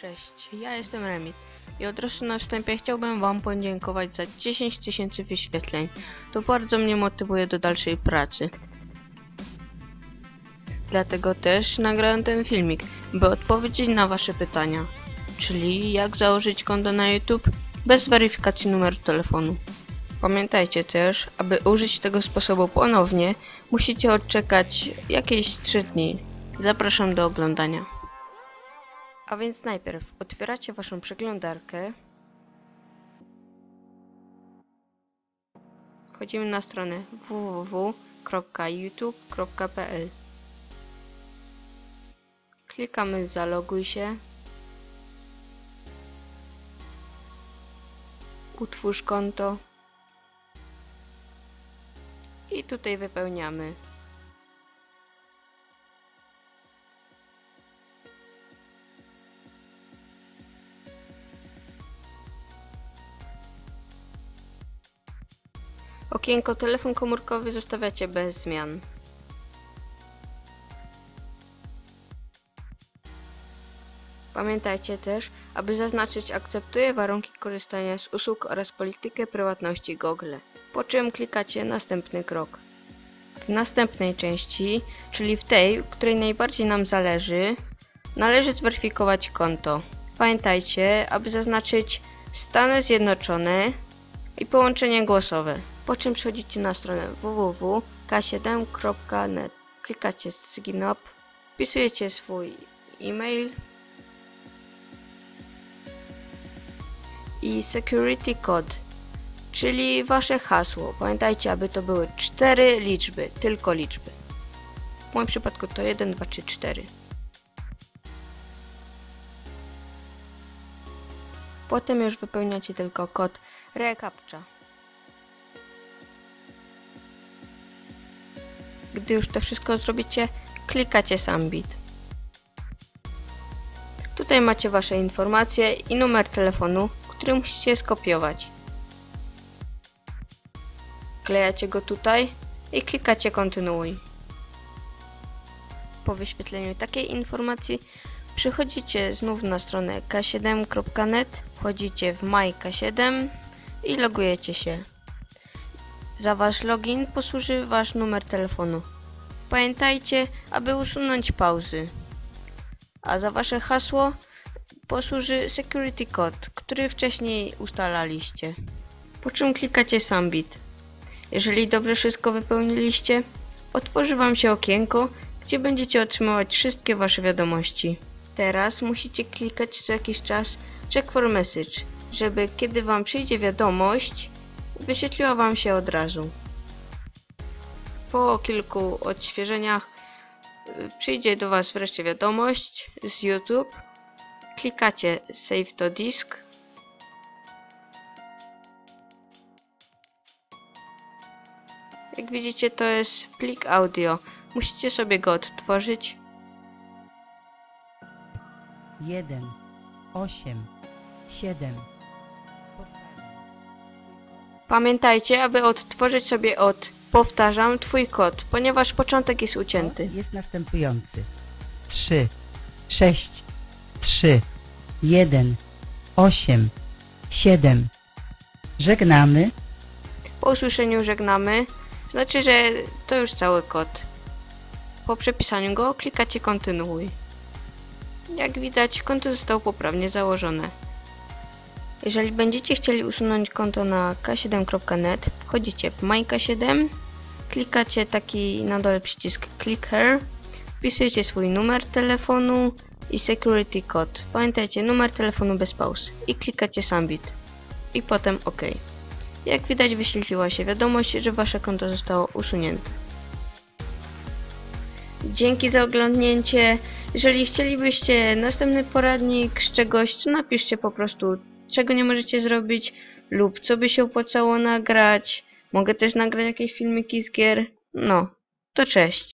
Cześć, ja jestem Remit i od razu na wstępie chciałbym Wam podziękować za 10 tysięcy wyświetleń. To bardzo mnie motywuje do dalszej pracy. Dlatego też nagrałem ten filmik, by odpowiedzieć na Wasze pytania. Czyli jak założyć konto na YouTube bez weryfikacji numeru telefonu. Pamiętajcie też, aby użyć tego sposobu ponownie, musicie odczekać jakieś 3 dni. Zapraszam do oglądania. A więc najpierw otwieracie waszą przeglądarkę. Wchodzimy na stronę www.youtube.pl Klikamy zaloguj się. Utwórz konto. I tutaj wypełniamy Okienko telefon komórkowy zostawiacie bez zmian. Pamiętajcie też, aby zaznaczyć akceptuję warunki korzystania z usług oraz politykę prywatności Google, po czym klikacie następny krok. W następnej części, czyli w tej, której najbardziej nam zależy, należy zweryfikować konto. Pamiętajcie, aby zaznaczyć Stany Zjednoczone i połączenie głosowe po czym przechodzicie na stronę www.k7.net. Klikacie Sign Up, wpisujecie swój e-mail i security code, czyli wasze hasło. Pamiętajcie, aby to były cztery liczby, tylko liczby. W moim przypadku to 1, 2, 3, 4. Potem już wypełniacie tylko kod recaptcha. Gdy już to wszystko zrobicie, klikacie Sambit. Tutaj macie Wasze informacje i numer telefonu, który musicie skopiować. Klejacie go tutaj i klikacie kontynuuj. Po wyświetleniu takiej informacji przychodzicie znów na stronę k7.net, wchodzicie w MyK7 i logujecie się. Za wasz login posłuży wasz numer telefonu. Pamiętajcie, aby usunąć pauzy. A za wasze hasło posłuży security code, który wcześniej ustalaliście. Po czym klikacie Sambit. Jeżeli dobrze wszystko wypełniliście, otworzy wam się okienko, gdzie będziecie otrzymywać wszystkie wasze wiadomości. Teraz musicie klikać co jakiś czas check for message, żeby kiedy wam przyjdzie wiadomość, wyświetliła Wam się od razu. Po kilku odświeżeniach y, przyjdzie do Was wreszcie wiadomość z YouTube. Klikacie Save to Disk. Jak widzicie to jest plik audio. Musicie sobie go odtworzyć. 1, 8, 7. Pamiętajcie, aby odtworzyć sobie od powtarzam twój kod, ponieważ początek jest ucięty. Jest następujący. 3, 6, 3, 1, 8, 7. Żegnamy. Po usłyszeniu żegnamy, znaczy, że to już cały kod. Po przepisaniu go klikacie kontynuuj. Jak widać, konto zostało poprawnie założone. Jeżeli będziecie chcieli usunąć konto na k7.net, wchodzicie w MyK7, klikacie taki na dole przycisk Click Here, wpisujecie swój numer telefonu i security code. Pamiętajcie, numer telefonu bez pauz i klikacie Submit i potem OK. Jak widać wyświetliła się wiadomość, że wasze konto zostało usunięte. Dzięki za oglądnięcie. Jeżeli chcielibyście następny poradnik z czegoś, to napiszcie po prostu czego nie możecie zrobić lub co by się opłacało nagrać. Mogę też nagrać jakieś filmiki z gier. No, to cześć.